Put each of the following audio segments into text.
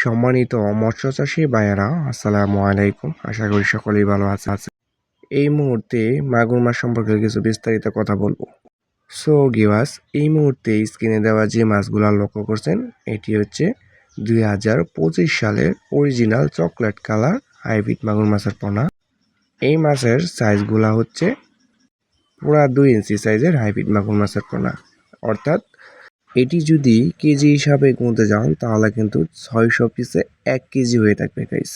সম্মানিত মৎস্য চাষী ভাইয়েরা, আসসালামু আলাইকুম। আশা করি সকলেই ভালো আছে আছে। এই মুহূর্তে মাগুর মাছ সম্পর্কে কিছু বিস্তারিত কথা বলব। সো গিওয়াস এই মুহূর্তে স্ক্রিনে দেওয়া যে মাছগুলো লক্ষ্য করছেন, এটি হচ্ছে দুই হাজার পঁচিশ সালের অরিজিনাল চকলেট কালার হাইব্রিড মাগুর মাছের পোনা। এই মাছের সাইজগুলা হচ্ছে পুরা দুই ইঞ্চি সাইজের হাইব্রিড মাগুর মাছের পোনা। অর্থাৎ এটি যদি কেজি হিসাবে গুনতে যান, তাহলে কিন্তু ছয়শো পিসে এক কেজি হয়ে থাকবে গাইস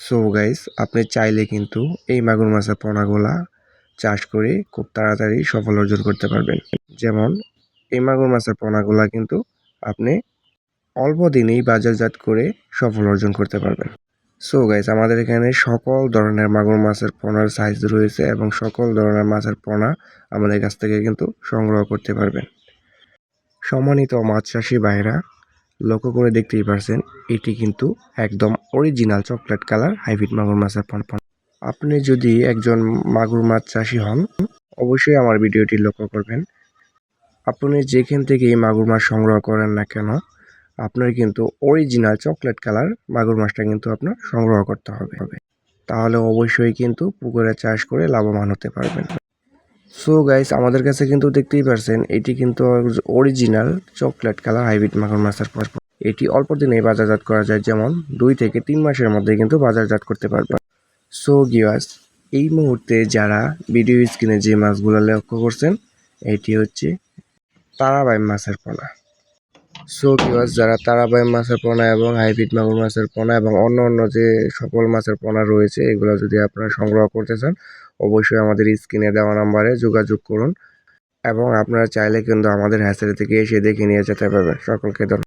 সো গাইস আপনি চাইলে কিন্তু এই মাগুর মাছের পোনাগুলা চাষ করে খুব তাড়াতাড়ি সফল অর্জন করতে পারবেন। যেমন, এই মাগুর মাছের পোনাগুলা কিন্তু আপনি অল্প দিনেই বাজারজাত করে সফল অর্জন করতে পারবেন। সো গাইস আমাদের এখানে সকল ধরনের মাগুর মাছের পোনার সাইজ রয়েছে এবং সকল ধরনের মাছের পোনা আমাদের কাছ থেকে কিন্তু সংগ্রহ করতে পারবেন। সম্মানিত মাছ চাষি ভাইরা লক্ষ্য করে দেখতেই পারছেন, এটি কিন্তু একদম অরিজিনাল চকলেট কালার হাইব্রিড মাগুর মাছের পণ। আপনি যদি একজন মাগুর মাছ চাষি হন, অবশ্যই আমার ভিডিওটি লক্ষ্য করবেন। আপনি যেখান থেকে এই মাগুর মাছ সংগ্রহ করেন না কেন, আপনার কিন্তু অরিজিনাল চকলেট কালার মাগুর মাছটা কিন্তু আপনার সংগ্রহ করতে হবে। তাহলে অবশ্যই কিন্তু পুকুরে চাষ করে লাভবান হতে পারবেন। সো গাইস আমাদের কাছে কিন্তু দেখতেই পারছেন, এটি কিন্তু অরিজিনাল চকলেট কালার হাইব্রিড মাখন মাছের পর এটি অল্প দিনে বাজারজাত করা যায়, যেমন দুই থেকে তিন মাসের মধ্যে কিন্তু বাজারজাত করতে পারবে সো গিয়াস এই মুহূর্তে যারা ভিডিও স্ক্রিনে যে মাছগুলো লক্ষ্য করছেন, এটি হচ্ছে তারাবাই মাছের পোনা সো গিয়াস যারা তারাবাই মাছের পোনা এবং হাইব্রিড মাগুর মাছের পোনা এবং অন্য অন্য যে সকল মাছের পোনা রয়েছে, এগুলো যদি আপনারা সংগ্রহ করতে চান, অবশ্যই আমাদের স্ক্রিনে দেওয়া নাম্বারে যোগাযোগ করুন এবং আপনারা চাইলে কিন্তু আমাদের হ্যাচারি থেকে এসে দেখে নিয়ে যেতে পারবেন। সকলকে ধন্যবাদ।